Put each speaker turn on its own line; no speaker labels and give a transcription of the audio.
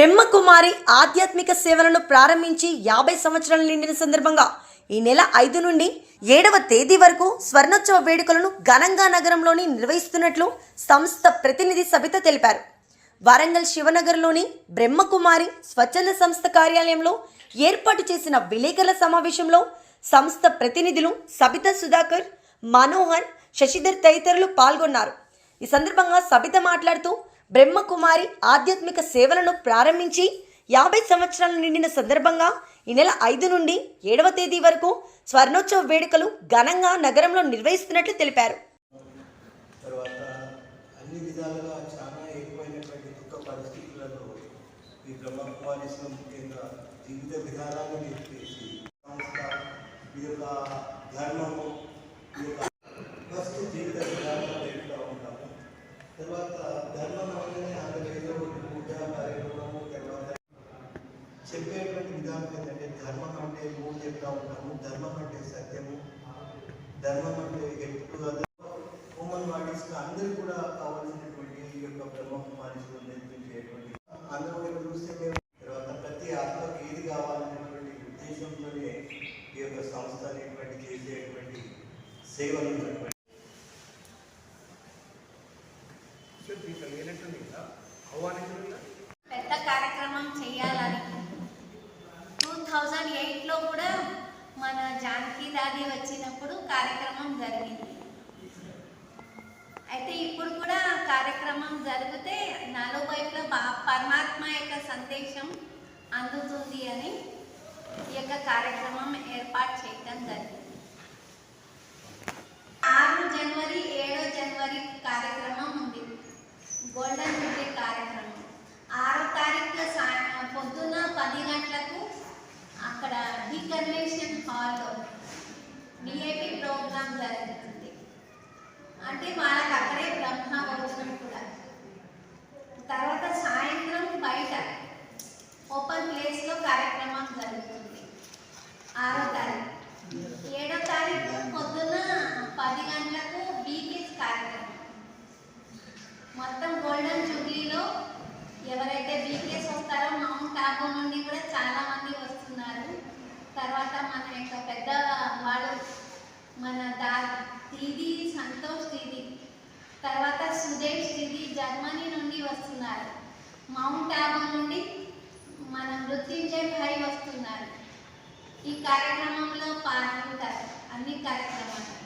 బ్రహ్మకుమారి ఆధ్యాత్మిక సేవలను ప్రారంభించి యాభై సంవత్సరాలు నిండిన సందర్భంగా ఈ నెల ఐదు నుండి ఏడవ తేదీ వరకు స్వర్ణోత్సవ వేడుకలను ఘనంగా నగరంలోని నిర్వహిస్తున్నట్లు సంస్థ ప్రతినిధి సబిత తెలిపారు. వరంగల్ శివనగర్లోని బ్రహ్మకుమారి స్వచ్ఛంద సంస్థ కార్యాలయంలో ఏర్పాటు చేసిన విలేకరుల సమావేశంలో సంస్థ ప్రతినిధులు సబిత సుధాకర్ మనోహర్ శశిధర్ తదితరులు పాల్గొన్నారు. ఈ సందర్భంగా సబిత మాట్లాడుతూ బ్రహ్మకుమారి ఆధ్యాత్మిక సేవలను ప్రారంభించి యాభై సంవత్సరాలు నిండిన సందర్భంగా ఈ నెల ఐదు నుండి ఏడవ తేదీ వరకు స్వర్ణోత్సవ వేడుకలు ఘనంగా నగరంలో నిర్వహిస్తున్నట్లు తెలిపారు.
తర్వాత అన్ని విధాలుగా చాలా ఎక్కువైనటువంటి దుఃఖ పరిస్థితులలో ఈ ముఖ్యంగా జీవిత విధానాన్ని నేర్పేసి సంస్థ ఈ యొక్క ధర్మము ఈ యొక్క ఫస్ట్ జీవిత విధానం నేర్పుతూ ఉంటాము తర్వాత ధర్మం అనగానే అందులో ఏదో ఒకటి పూజ కార్యక్రమము తర్వాత చెప్పేటువంటి విధానం ఏంటంటే ధర్మం అంటే మూడు చెప్తా ఉంటాము. ధర్మం అంటే సత్యము. ధర్మం అంటే ఎప్పుడు హ్యూమన్ బాడీస్ అందరూ కూడా కావాల్సినటువంటి ఈ యొక్క బ్రహ్మ కుమారీస్ నేర్పించేటువంటి అందరూ ఇక్కడ చూస్తే మేము తర్వాత ప్రతి ఆత్మకు ఏది కావాలనేటువంటి ఉద్దేశంతోనే ఈ యొక్క సంస్థ అనేటువంటి చేసేటువంటి సేవలు ఉన్నటువంటి
పెద్ద థౌజండ్ ఎయిట్లో కూడా మన జానకి దాది వచ్చినప్పుడు కార్యక్రమం జరిగింది. అయితే ఇప్పుడు కూడా కార్యక్రమం జరిగితే నాలుగు వైపులో పరమాత్మ యొక్క సందేశం అందుతుంది అని ఈ యొక్క కార్యక్రమం ఏర్పాటు చేయడం జరిగింది. ఆరు జనవరి ఏడో జనవరి కార్యక్రమం ఉంది. గోల్డెన్ జూబ్లీ కార్యక్రమం ఆరో తారీఖు సాయం పొద్దున్న పది గంటలకు అక్కడ డి కన్వెన్షన్ హాల్లో విఐపి ప్రోగ్రామ్ జరుగుతుంది అంటే మనకు అక్కడే బ్రహ్మ భోజనం కూడా. తర్వాత సాయంత్రం బయట ఓపెన్ ప్లేస్లో కార్యక్రమం జరుగుతుంది. ఆరో తారీఖు. ఏడో తారీఖు పొద్దున్న పది గంటలకు బీకేస్ కార్యక్రమం. మొత్తం గోల్డెన్ జూబ్లీలో ఎవరైతే బీకేస్ వస్తారో మౌంట్ ఆబు నుండి కూడా చాలా మంది వస్తున్నారు. తర్వాత మన యొక్క పెద్ద వాడు మన దా దీది సంతోష్ దీది తర్వాత సుదేష్ దీది జర్మనీ నుండి వస్తున్నారు. మౌంట్ ఆబో నుండి మన మృత్యుంజయ్ భాయ్ వస్తున్నారు. ఈ కార్యక్రమంలో పాల్గొంటారు. అన్ని కార్యక్రమాలు.